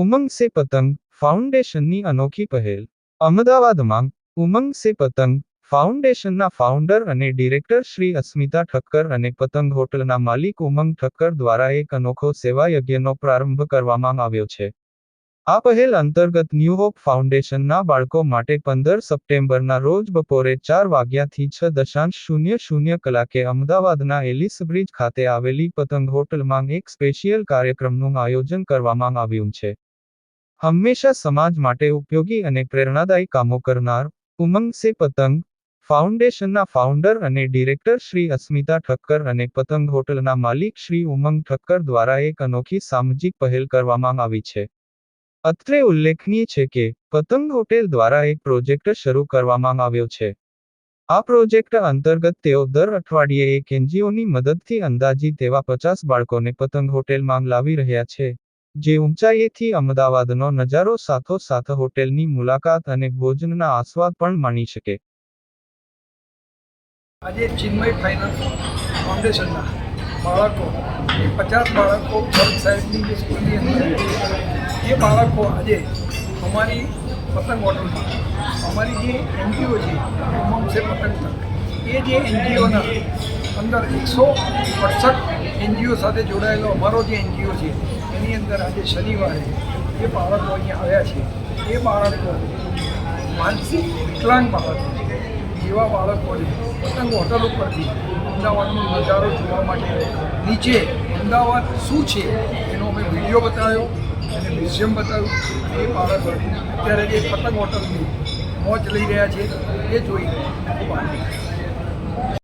ઉમંગ સે પતંગ ફાઉન્ડેશનની અનોખી પહેલ. અમદાવાદમાં ઉમંગ સે પતંગ ફાઉન્ડેશનના ફાઉન્ડર અને ડિરેક્ટર શ્રી અસ્મિતા ઠક્કર અને પતંગ હોટલના માલિક ઉમંગ ઠક્કર દ્વારા એક અનોખો સેવા યજ્ઞનો પ્રારંભ કરવામાં આવ્યો છે. આ પહેલ અંતર્ગત ન્યૂ હોપ ફાઉન્ડેશનના બાળકો માટે પંદર સપ્ટેમ્બરના રોજ બપોરે ચાર વાગ્યાથી છ દશાંશ શૂન્ય શૂન્ય કલાકે અમદાવાદના એલિસ બ્રિજ ખાતે આવેલી પતંગ હોટલમાં એક સ્પેશિયલ કાર્યક્રમનું આયોજન કરવામાં આવ્યું છે. હંમેશા સમાજ માટે ઉપયોગી અને પ્રેરણાદાયી કામો કરનાર ઉમંગ સે પતંગ, ફાઉન્ડેશનના ફાઉન્ડર અને ડિરેક્ટર શ્રી અસ્મિતા ઠક્કર અને પતંગ હોટલના માલિક શ્રી ઉમંગ ઠક્કર દ્વારા એક અનોખી સામાજિક પહેલ કરવામાં આવી છે. અત્રે ઉલ્લેખનીય છે કે, પતંગ હોટેલ દ્વારા એક પ્રોજેક્ટ શરૂ કરવામાં આવ્યો છે. આ પ્રોજેક્ટ અંતર્ગત તેઓ દર અઠવાડિયે એક એનજીઓની મદદથી અંદાજી તેવા પચાસ બાળકોને પતંગ હોટેલમાં લાવી રહ્યા છે. જે ઊંચાઈએથી અમદાવાદનો નજારો સાથોસાથ હોટેલની મુલાકાત અને ભોજનના આસ્વાદ પણ માણી શકે. આજે ચિન્મય ફાઇનાન્સ ફાઉન્ડેશનના બાળકો પચાસ બાળકો સાહેબની જે સ્કૂલની અંદર એ બાળકો આજે અમારી પતંગ હોટલમાં, અમારી જે એનજીઓ છે એ જે એનજીઓના અંદર એકસો અડસઠ એનજીઓ સાથે જોડાયેલો અમારો જે એનજીઓ છે, એની અંદર આજે શનિવારે એ બાળકો અહીંયા આવ્યા છે, એ બાળકો માનસિક વિકલાંગ બાળકો જેવા બાળકોને પતંગ હોટલ ઉપરથી અમદાવાદનો નજારો જોવા માટે નીચે અમદાવાદ શું છે એનો અમે વીડિયો બતાવ્યો અને મ્યુઝિયમ બતાવ્યું. એ બાળકો અત્યારે જે પતંગ હોટલની મોજ લઈ રહ્યા છે, એ જોઈ ખૂબ આનંદ